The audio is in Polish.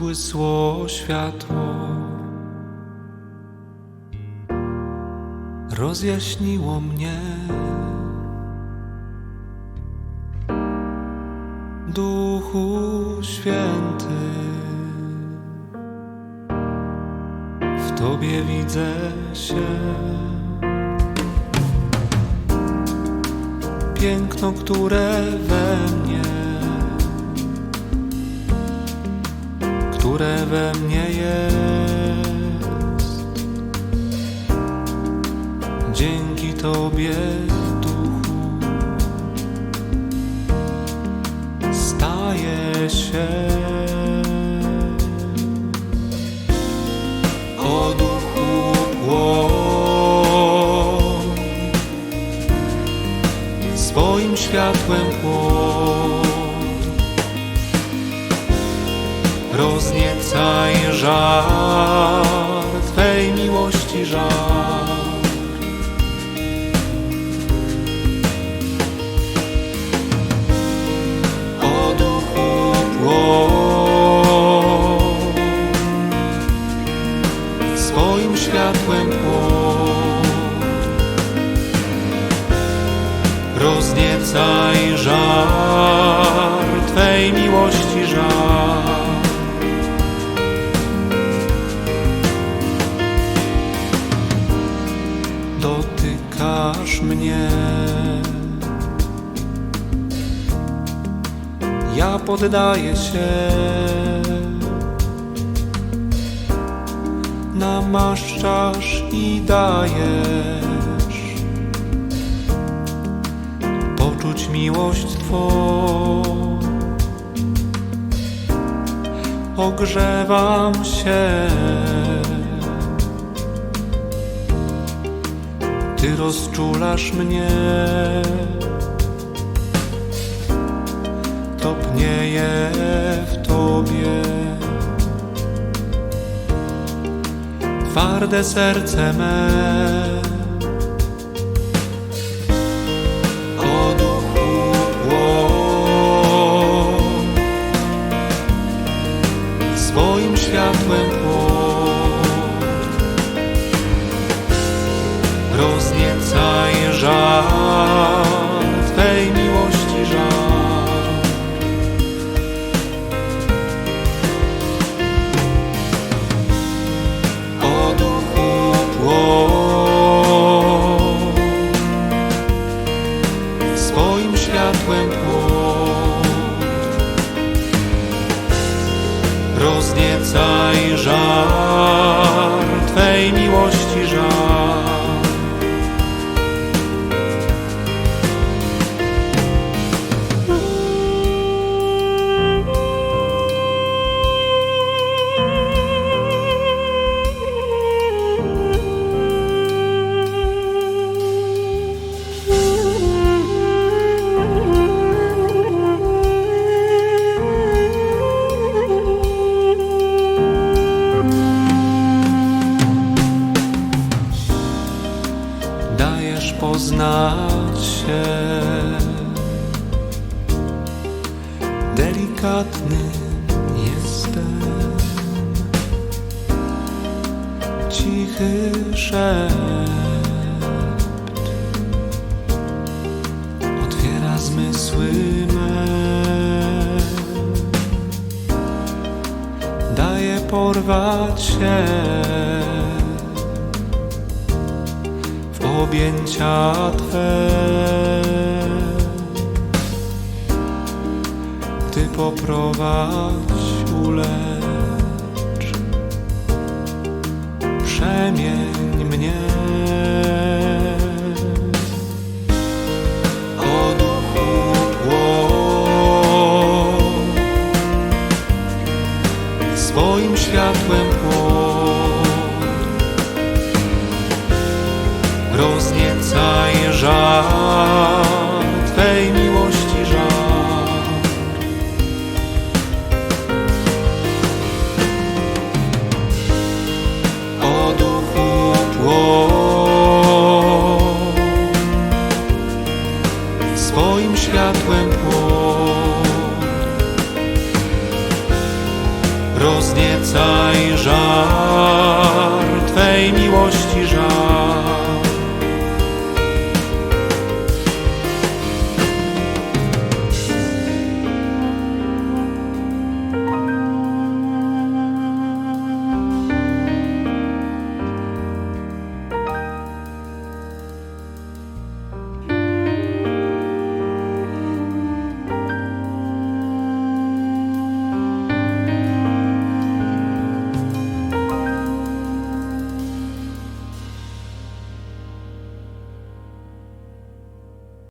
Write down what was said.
rozbłysło światło, rozjaśniło mnie. Duchu Święty, w Tobie widzę się. Piękno, które we mnie, we mnie jest. Dzięki Tobie, Duchu, staje się. Rozniecaj żar Twej miłości żar. O duchu swoim światłem płoń. Rozniecaj żar Dotykasz mnie. Ja poddaję się. Namaszczasz i dajesz poczuć miłość Twą. Ogrzewam się. Ty rozczulasz mnie. Topnieje w Tobie. Twarde serce me. Rozniecaj się. Delikatny jestem, cichy szept otwiera zmysły me. Daje porwać się objęcia Twe. Ty poprowadź, ulecz, przemień mnie. O duchu swoim światłem płoń. Rozniecaj żar Twej miłości żar. O duchu płoń, swoim światłem płoń. rozniecaj żar Twej miłości żar.